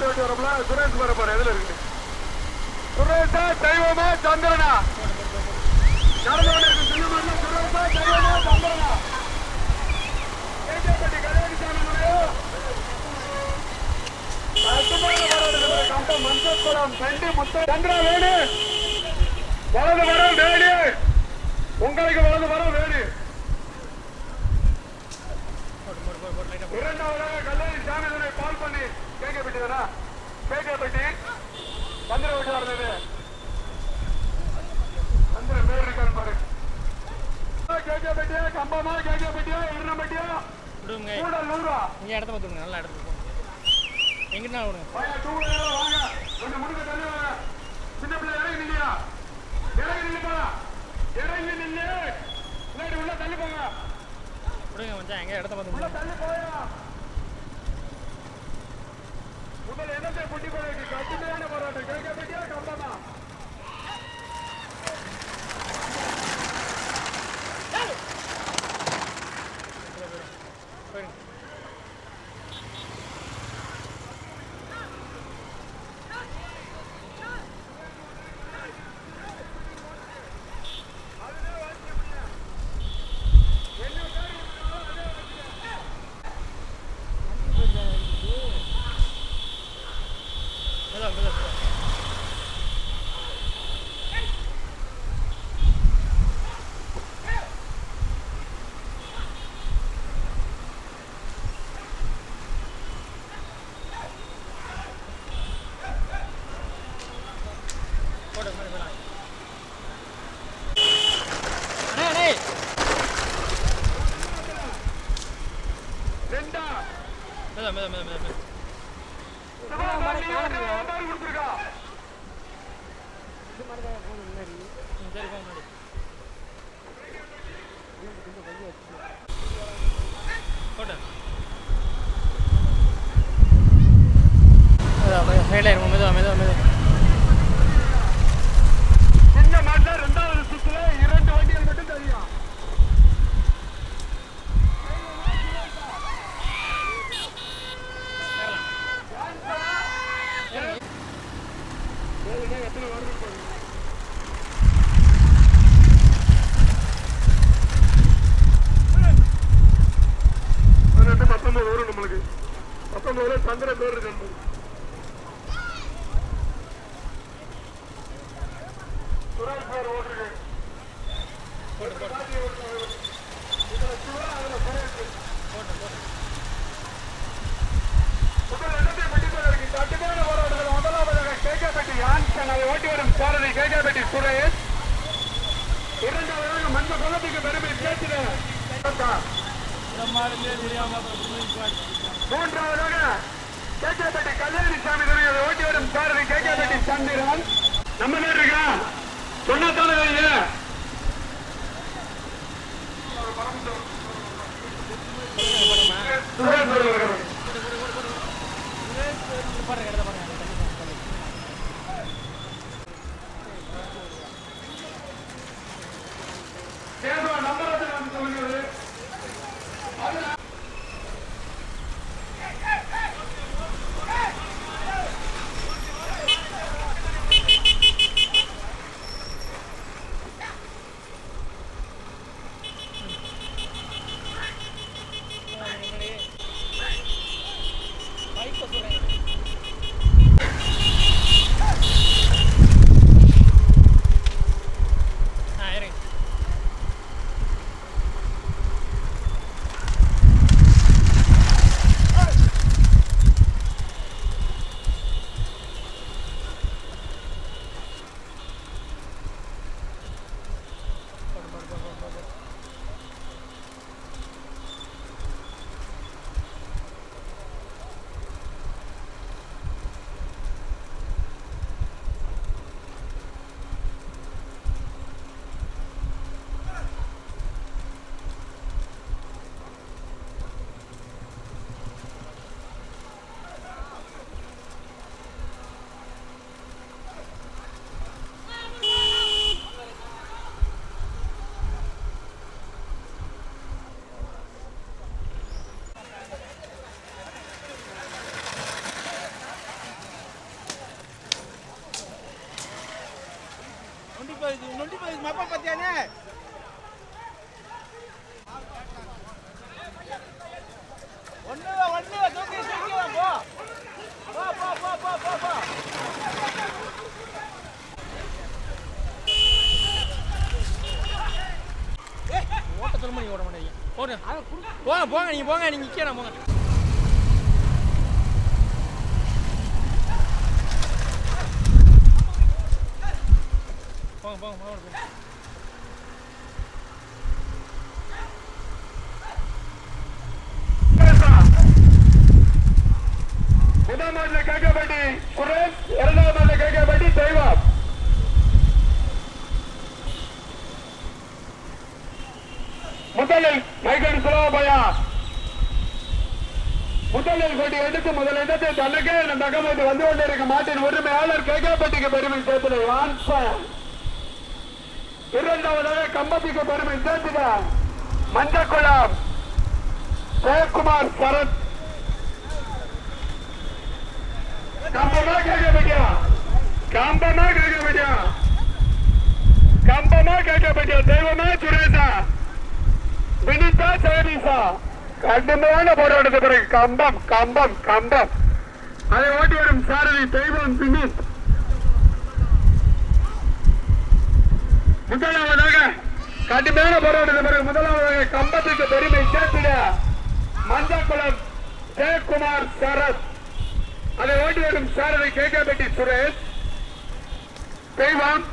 மாடு வண்டி வரப்பல சுரேஷ் வர போற எதுல இருக்கு? சுரேஷா தெய்வமா சந்திரனா? நடந்து கொண்டிருக்கும் சின்னமல்ல சுரேஷா தெய்வமா சந்திரனா? கேட்டப்பட்டி கல்யாணிசாமியுடைய கட்டுமான வலது வரம் வேணு. உங்களுக்கு வலது வரம் வேணு. இரண்டாவதாக கல்லூரி சாமி பால் பண்ணி கேட்கப்பட்டதா கேட்கப்பட்டி சந்திர வீட்டு இருந்தது சந்திர பேர் இருக்காரு பாரு. கேட்கப்பட்டியா கம்பமா கேட்கப்பட்டியா எண்ணப்பட்டியா விடுங்க. கூட நூறா இங்கே இடத்த பார்த்துங்க நல்லா இடத்துக்கு போங்க. எங்கிட்ட விடுங்க. பையா டூ வீலர் வாங்க. கொஞ்சம் முடுக்க தள்ளி வாங்க. சின்ன பிள்ளை இறங்கி நில்லையா இறங்கி நில்லுப்பா இறங்கி நில்லு. இல்லாட்டி உள்ள தள்ளி போங்க. விடுங்க மச்சான் எங்கே இடத்த உள்ள பார்த்துங்க தள்ளி போயா முதல் இடத்தை புட்டி கொள்ளைக்கு கடுமையான போராட்டம். கேட்கப்பட்டியா கம்பமா மெதுவா, மெதுவா, மெதுவா, மெதுவா, மெதுவா. சிவகாமி ஓட்டாரி கொடுத்துருக்கா ம், சரி, போ முன்னாடி. போடு. மெதுவா, மெதுவா, side ல இருங்க, மெதுவா, மெதுவா, பத்தொன்பதுல பேர் இருக்கு நம்மளுக்கு. பேர் ஓட்டுருக்கு இதுல சிவா அதுல சுரேஷ் போட்டு, போட்டு. முதல் இடத்தை பிடிப்பதற்கு கடுமையான போராட்டத்தில் முதலாவதாக கேட்கப்பட்டி ஆன்சன் அதை ஓட்டி வரும் சாரதி சுரேஷ். இரண்டாவதாக பெருமை மூன்றாவதாக கேட்கப்பட்டி கல்யாணி சாமி அதை ஓட்டி வரும் சாரதி கேட்கப்பட்டி சந்திரன். நம்ம பேர் இருக்கா? சொன்னதான போங்க போங்க போங்க. நீங்கள் போங்க நீங்கள் நிற்கணும் போங்க போங்க போங்க போங்க போங்க முதல் மாடல கேட்கப்பட்டி சுரேஷ் இரண்டாவது மாடல கேட்கப்பட்டி தெய்வம். முதலில் முதலில் எடுத்து முதல் இடத்தை தனக்கே தகவல் வந்து கொண்டிருக்க மாட்டின் உரிமையாளர் கேட்கப்பட்டிக்கு பெருமை சேர்த்தது வான்சன் இரண்டாவதாக கம்பத்திக்கு பெருமை சேர்த்துட மஞ்சக்குளம். ஜெயக்குமார் சரத். கம்பமா கேட்க வேண்டியா கம்பமா கேட்க வேண்டியா கம்பமா கேட்க வேண்டியா தெய்வமா சுரேஷா. வினிதா சோனிசா. கடுமையான போராட்டத்தை பிறகு கம்பம் கம்பம் கம்பம். அதை ஓட்டி வரும் சாரதி தெய்வம் வினித். முதலாவதாக கடுமையான போராட்டத்தை பிறகு முதலாவதாக கம்பத்துக்கு பெருமை சேர்த்துட மஞ்சக்குளம் ஜெயக்குமார் சரத். அதை ஓட்டி வரும் சாரதி பெட்டி சுரேஷ். தெய்வம்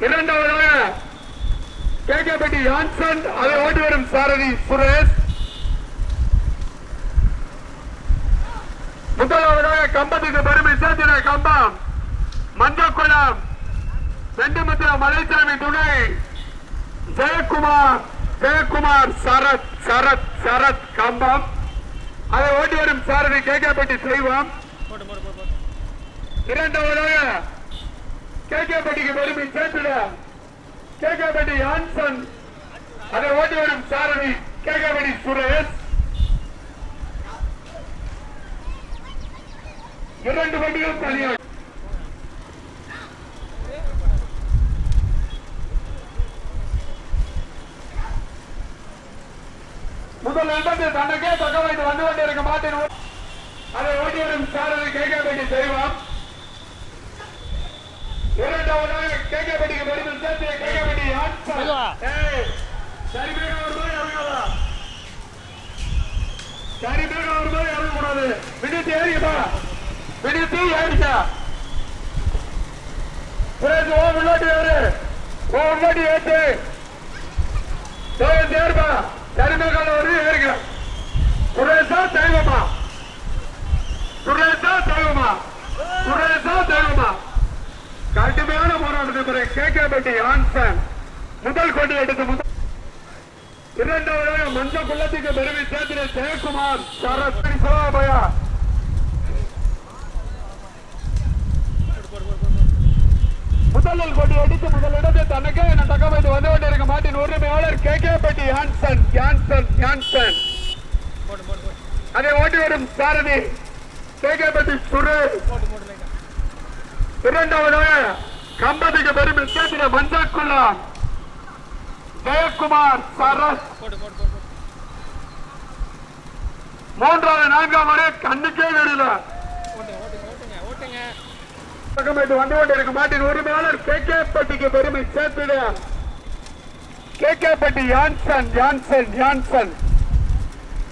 இரண்டாவதாக கேட்கப்பட்டி யான்சன். அதை ஓட்டி வரும் சாரதி சுரேஷ். முதலாவதாக கம்பத்துக்கு பெருமை சேர்த்திட கம்பம். மஞ்சக்குளம். செண்டிமுத்திர மலைசாமி துணை. ஜெயக்குமார். ஜெயக்குமார் சரத் சரத் சரத் கம்பம். அதை ஓட்டி வரும் சாரதி கேட்கப்பட்டி செய்வோம் இரண்டாவதாக கேகேபட்டிக்கு பெருமை சேர்த்துட. கேகேபட்டி யான்சன் அதை ஓட்டி வரும் சாரதி கேகேபட்டி சுரேஷ். இரண்டு வண்டிகள் தனியாக. முதல் இடத்தில் தனக்கே தகவல் வந்து கொண்டிருக்க மாட்டேன் அதை ஓட்டி வரும் சாரதி கேகேபட்டி செய்வோம் இரண்டாவதாக கேட்கப்பட்டிக்கு பெருமில் சேர்த்து கேட்கப்பட்டி ஆட்சா. மெதுவா. ஏய் சரி பேர் ஒரு மாதிரி இறங்காதா சரி பேர் ஒரு மாதிரி இறங்கக்கூடாது விடுத்து ஏறிப்பா விடுத்து ஏறிச்சா சுரேஷ் ஓ ஏறு ஓ முன்னாடி ஏற்று. தேர்ப்பா சரிமேகால ஒரு ஏறுங்க சுரேஷா தெய்வமா? சுரேஷா தெய்வமா சுரேஷா தெய்வமா கடுமையான போராட்டத்தை கே. கேட்கப்பட்டி ஆன்சன் முதல் கொண்டு எடுத்து முதல் இரண்டாவதாக மஞ்ச குள்ளத்துக்கு பெருமை சேர்த்தின ஜெயக்குமார் சரஸ்வதி சோபயா போட்டு முதலில் கொண்டு அடித்து முதல் தனக்கே என தகவல் வந்து கொண்டிருக்க மாட்டின் உரிமையாளர் கேகேபட்டி யான்சன் யான்சன் யான்சன் போட்டு போட்டு போட்டு அதை ஓட்டி வரும் சாரதி. கேகேபட்டி சுரேஷ் போட்டு போட்டு லைட்டா இரண்டாவதாக கம்பத்துக்கு பெருமை சேர்த்தின மஞ்சக்குள்ளம் ஜெயக்குமார் சரஸ். மூன்றாவது நான்காம் வரை கண்ணுக்கே தெரியல ஓட்டுங்க ஓட்டுங்க ஓட்டுங்க ஓட்டுங்க பக்கமாயிட்டு வந்து கொண்டிருக்க மாட்டின் உரிமையாளர் கே. கே. பட்டிக்கு பெருமை சேர்த்துட. கே. கே. பட்டி யான்சன் யான்சன் யான்சன்.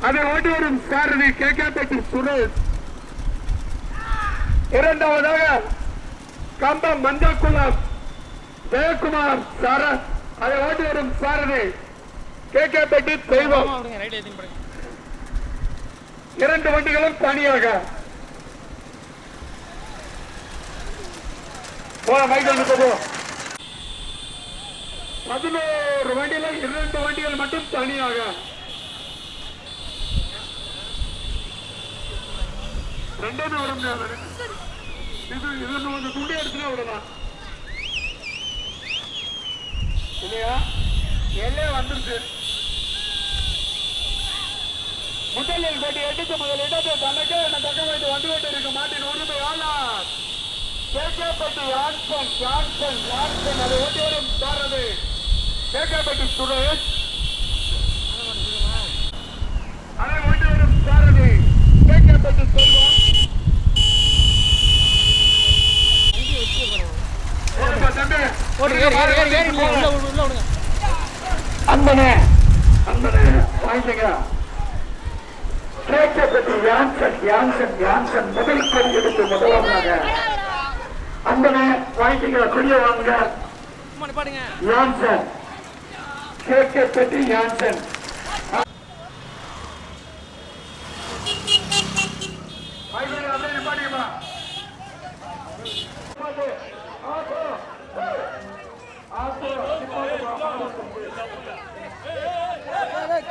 அதை ஓட்டி வரும் சாரதி கே. கே. பட்டி சுரேஷ். இரண்டாவதாக கம்பம் மஞ்சக்குளம் ஜெயக்குமார் சார. அதை ஓட்டி வரும் சாரதி. கே. கே. பெட்டி தெய்வம். இரண்டு வண்டிகளும் தனியாக. பதினோரு வண்டியில இரண்டு வண்டிகள் மட்டும் தனியாக. ரெண்டுமே விட முடியாது இது இது வந்து துண்டி எடுத்துனா விடலாம் இல்லையா? எல்லே வந்துருச்சு. முதலில் கொடி எடுத்து முதல் இடத்தை தனக்கே என தக்க வைத்து வந்து கொண்டிருக்க மாட்டின் உரிமையாளர் கேட்கப்பட்டு யான்சன் யான்சன் யான்சன். அதை ஓட்டி வரும் சாரதி கேகேபட்டி சுரேஷ். அதை ஓட்டி வரும் சாரதி கேகேபட்டி செல்வம் ஓடுப்பா தம்பி. ஓடு ஏறு ஏறு ஏறு ஏறு உள்ள உள்ள உள்ள விடுங்க அன்பனே அன்பனே வாங்கிக்க கேட்கப்பட்டு யான்சன் யான்சன் யான்சன் முதல் கொடி எடுத்து முதலாவதாக அன்பனே வாங்கிக்க கொடிய வாங்க சும்மா நிப்பாடுங்க யான்சன்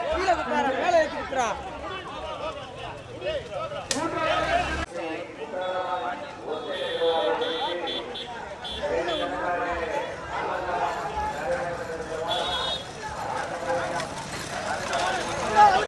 கீழே மேலே ஏற்றி